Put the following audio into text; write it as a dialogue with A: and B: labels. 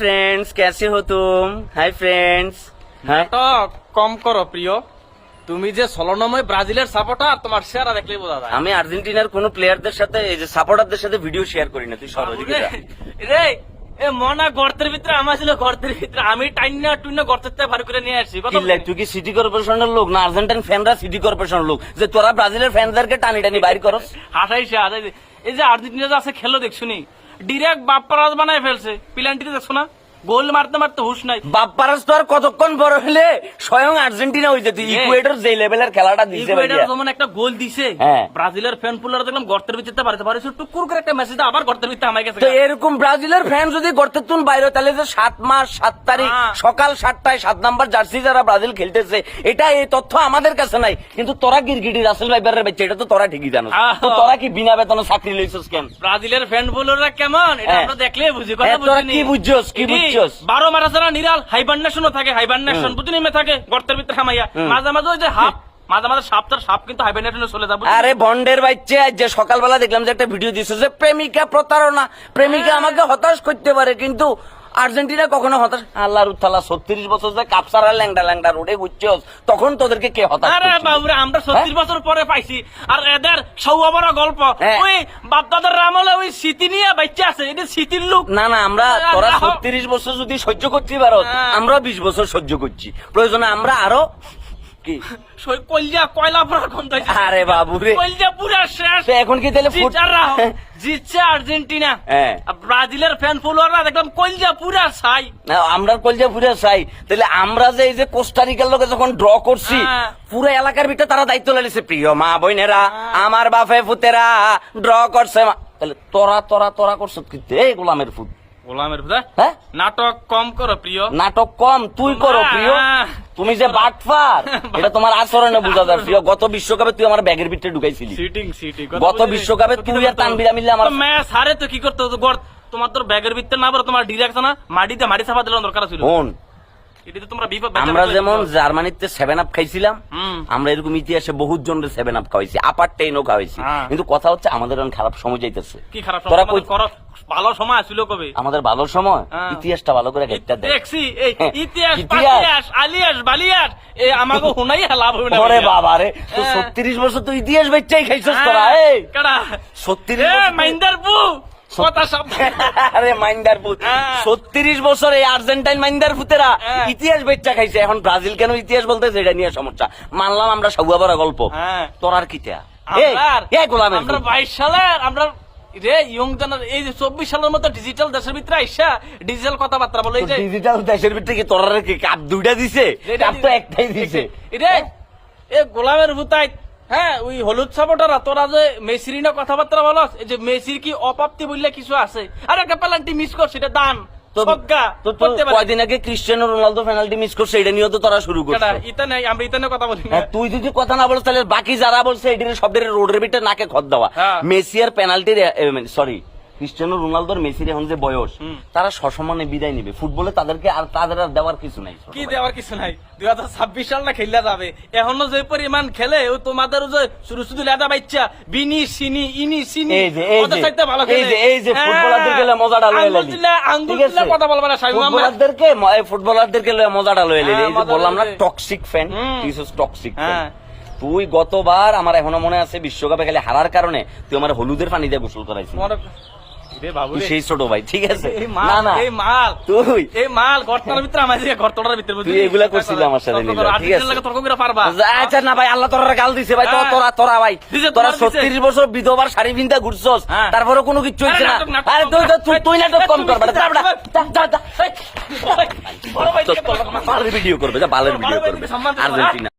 A: Friends कैसे हो तुम हाय फ्रेंड्स হ্যাঁ
B: নাটক কম করো প্রিয় তুমি যে সলনময় ব্রাজিলের সাপোর্টার তোমার চেহারা দেখলেই বোঝা যায়
A: আমি আর্জেন্টিনার কোন প্লেয়ারদের সাথে এই যে সাপোর্টারদের সাথে ভিডিও শেয়ার করি না তুই সরোদিকে যা।
B: রে এ মনা গর্তের ভিতরে আমার ছিল গর্তের ভিতরে আমি টাইনা টুইনা গর্তের থেকে ভার করে নিয়ে আসছি কত
A: কি লাগ, তুই কি সিটি কর্পোরেশনের লোক না আর্জেন্টাইন ফ্যানরা সিটি কর্পোরেশনের লোক যে তোরা ব্রাজিলের ফ্যানদেরকে টানি টানি বাইর করস
B: হাসাইছে হাসাইছে এই যে আর্জেন্টিনা যে আছে খেলো দেখছুনি ডিরেক্ট বাপ্পারাজ বানায় ফেলছে। প্ল্যানটিতে দেখছ না? গোল মারতে মারতে হুশ নাই
A: বাপ্পারাস তো আর কতক্ষণ বড় হলে স্বয়ং আর্জেন্টিনা হয়ে যেত ইকুয়েডর যে লেভেলের খেলাটা দিছে
B: ইকুয়েডর যেমন একটা গোল দিছে
A: হ্যাঁ।
B: ব্রাজিলের ফ্যান পুলার দেখলাম গর্তের ভিতরে পারতে পারে টুকুর করে একটা মেসেজ আবার গর্তের ভিতরে আমায় গেছে
A: তো এরকম ব্রাজিলের ফ্যান যদি করতে তুন বাইরে তাহলে যে সাত মাস সাত তারিখ
B: হ্যাঁ।
A: সকাল সাতটায় সাত নাম্বার জার্সি যারা ব্রাজিল খেলতেছে এটা এই তথ্য আমাদের কাছে নাই কিন্তু তোরা গিরগিটি রাসেল ভাইবারের বাচ্চা এটা তো তোরা ঠিকই জানো তো তোরা কি বিনা বেতনে চাকরি লইছস কেন
B: ব্রাজিলের ফ্যান বোলাররা কেমন এটা
A: হ্যাঁ।
B: আমরা দেখলে বুঝি কথা বুঝিনি।
A: কি বুঝছস, কি বুঝছস?
B: বারো মারা যারা নিরাল হাইবারনেশনও থাকে হাইবারনেশন বুঝলি নেমে থাকে গর্তের ভিতরে হামাইয়া। মাঝে মাঝে ওই যে হাফ মাঝে মাঝে সাপ সাপ কিন্তু হাইবারনেশনে চলে যাবে
A: আরে বন্ডের বাচ্চা আজ যে সকালবেলা দেখলাম যে একটা ভিডিও দিছে যে প্রেমিকা প্রতারণা। প্রেমিকা আমাকে হতাশ করতে পারে কিন্তু আর্জেন্টিনা কখনো হতাশ আল্লাহ রুথালা ছত্রিশ বছর যে কাপসারা ল্যাংডা ল্যাংডা রোডে ঘুরছে তখন তোদেরকে কে হতাশ
B: আরে? আমরা ছত্রিশ বছর পরে পাইছি আর এদের সৌবর গল্প
A: হ্যাঁ।
B: ওই বাপদাদার রামলে ওই স্মৃতি নিয়ে বাচ্চা আছে এটা স্মৃতির লোক
A: না না আমরা। তোরা ছত্রিশ বছর যদি সহ্য করছি পারো
B: হ্যাঁ।
A: আমরা বিশ বছর সহ্য করছি প্রয়োজনে আমরা আরও কি?
B: সই- কলজা কয়লা পুরা গন্ধ
A: আরে বাবু রে
B: কলজা পুরা শেষ।
A: এখন কি তাহলে ফুট
B: জিতছে আর্জেন্টিনা।
A: হ্যাঁ।
B: আর ব্রাজিলের ফ্যান ফলোয়াররা দেখলাম কলজা পুরা ছাই।
A: আমরা কলজা চাই তাহলে আমরা যে এই যে কোস্টারিকার লোকে যখন ড্র করছি
B: হ্যাঁ।
A: পুরো এলাকার ভিতরে তারা দায়িত্ব লালিছে প্রিয় মা বোনেরা আমার বাপে ফুতেরা ড্র করছে তাহলে তোরা তোরা তোরা করছ কি এই গোলামের ফুট
B: গোলামের বুঝা
A: হ্যাঁ?
B: নাটক কম করো প্রিয়।
A: নাটক কম তুই করো। প্রিয়। তুমি যে বাটফার এটা তোমার আচরণে বোঝা যায়। প্রিয় গত বিশ্বকাপে তুই আমার ব্যাগের ভিতরে ঢুকাইছিলি।
B: সিটিং সিটিং
A: গত বিশ্বকাপে তুই আর তানবিরা মিললে আমার-
B: ম্যাচ হারে তো কি করতে? তোমার তোর ব্যাগের ভিতরে না তোমার ডিরেকশন না? মাটিতে মাটি চাপা দিলে দরকার ছিল।
A: আমরা যেমন জার্মানিতে সেভেন আপ খাইছিলাম আমরা এরকম ইতিহাসে বহুত জনের সেভেন আপ খাওয়াইছি আপার টেনও খাওয়াইছি।
B: হ্যাঁ।
A: কিন্তু কথা হচ্ছে আমাদের এখন খারাপ সময় যাইতেছে।
B: কি খারাপ
A: তোরা কই
B: ভালো সময় আসছিল কবে?
A: আমাদের ভালো সময়?
B: হ্যাঁ।
A: ইতিহাসটা ভালো করে দেখ।
B: দেখছি এই
A: হ্যাঁ,
B: ইতিহাস
A: ইতিহাস।
B: আলিয়াস বালিয়াস এ আমাকে হুনাই লাভ হবে না
A: ওরে বাবা রে তো
B: হ্যাঁ।
A: ছত্রিশ বছর তো ইতিহাস বেচাই খাইছস তোরা এই।
B: কেডা?
A: ছত্রিশ
B: এ
A: বছর
B: মাইন্দার বু
A: আরে মাইন্দার ভূত
B: হ্যাঁ।
A: ছত্রিশ বছর এই আর্জেন্টাইন মাইন্দার ভূতেরা
B: হ্যাঁ।
A: ইতিহাস খাইছে এখন ব্রাজিল কেন ইতিহাস বলতেছে এটা নিয়ে সমস্যা মানলাম আমরা সগুয়া গল্প
B: হ্যাঁ।
A: তোর আর
B: আমরা। বাইশ সালের আমরা রে ইয়ং জেনার এই যে চব্বিশ সালের মতো ডিজিটাল দেশের ভিতরে আইসা ডিজিটাল কথাবার্তা বলে যে
A: ডিজিটাল দেশের ভিতরে কি তোরা কাপ দুইটা দিছে
B: যেটা
A: কাপ তো একটাই দিছে
B: রে এ গোলামের ভুতাই হ্যাঁ ওই হলুদ সাপোর্টাররা তোরা যে মেসির না কথাবার্তা বলস এই যে মেসির কি অপ্রাপ্তি বললে কিছু আছে? আর একটা পেনাল্টি মিস কর সেটা দান
A: কয়দিন আগে ক্রিস্টিয়ানো রোনালদো পেনাল্টি মিস করছে এটা দান তো তোরা শুরু করছে।
B: আমরা ইতানে কথা বলি
A: হ্যাঁ, তুই যদি কথা না বলিস তাহলে বাকি যারা বলছে এটির রোডের নাকে খদ দেওয়া।
B: হ্যাঁ।
A: মেসি আর পেনাল্টির সরি ক্রিস্টিয়ানো রোনালদোর মেসির এখন যে বয়স তারা সসমানে বিদায় নিবে ফুটবলে তাদেরকে আর তাদের আর দেওয়ার কিছু নাই
B: কি দেওয়ার কিছু নাই দুই হাজার ছাব্বিশ সালটা খেললে যাবে এখনও যে পরিমাণ খেলে ও তোমাদের যে শুরু শুধু লেদা বাচ্চা বিনি সিনি ইনি সিনি
A: এই যে এই যে
B: ভালো
A: এই
B: খেলে।
A: যে এই যে
B: হ্যাঁ।
A: ফুটবলারদের গেলে মজাটা লয়ে লালি
B: আঙ্গুল? কথা বলবে না আহমেদ।
A: ফুটবলারদেরকে এই ফুটবলারদেরকে লয়ে মজাটা লয়ে লালি
B: হ্যাঁ,
A: এই যে বললাম না toxic
B: fan
A: this is toxic
B: হ্যাঁ।
A: তুই গতবার আমার এখনও মনে আছে বিশ্বকাপে খালি হারার কারণে তুই আমার হলুদের পানি দিয়ে গোসল করাইছিস। সেই ছোট ভাই ঠিক আছে না না
B: এই মাল
A: তুই
B: এই মাল গর্তটার ভিতরে আমার দিকে গর্তটার ভিতরে
A: তুই এগুলা করছিলি আমার সাথে
B: তর্ক
A: নীলা,
B: করো,
A: ঠিক আছে?
B: তর্ক করে পারবা
A: আচ্ছা না ভাই আল্লাহ তোরা গাল দিছে ভাই
B: হ্যাঁ।
A: তোরা তোরা ভাই তোরা
B: তোমার দিছে।
A: ছত্রিশ বছর বিধবার শাড়ি ঘুরছস
B: হ্যাঁ।
A: তারপরে কোনো কিছু হচ্ছে না আরে তুই তুই- তুই নাটক কম করবে বেটা, যা, যা, যা। ভিডিও করবে যা বালের ভিডিও আর্জেন্টিনা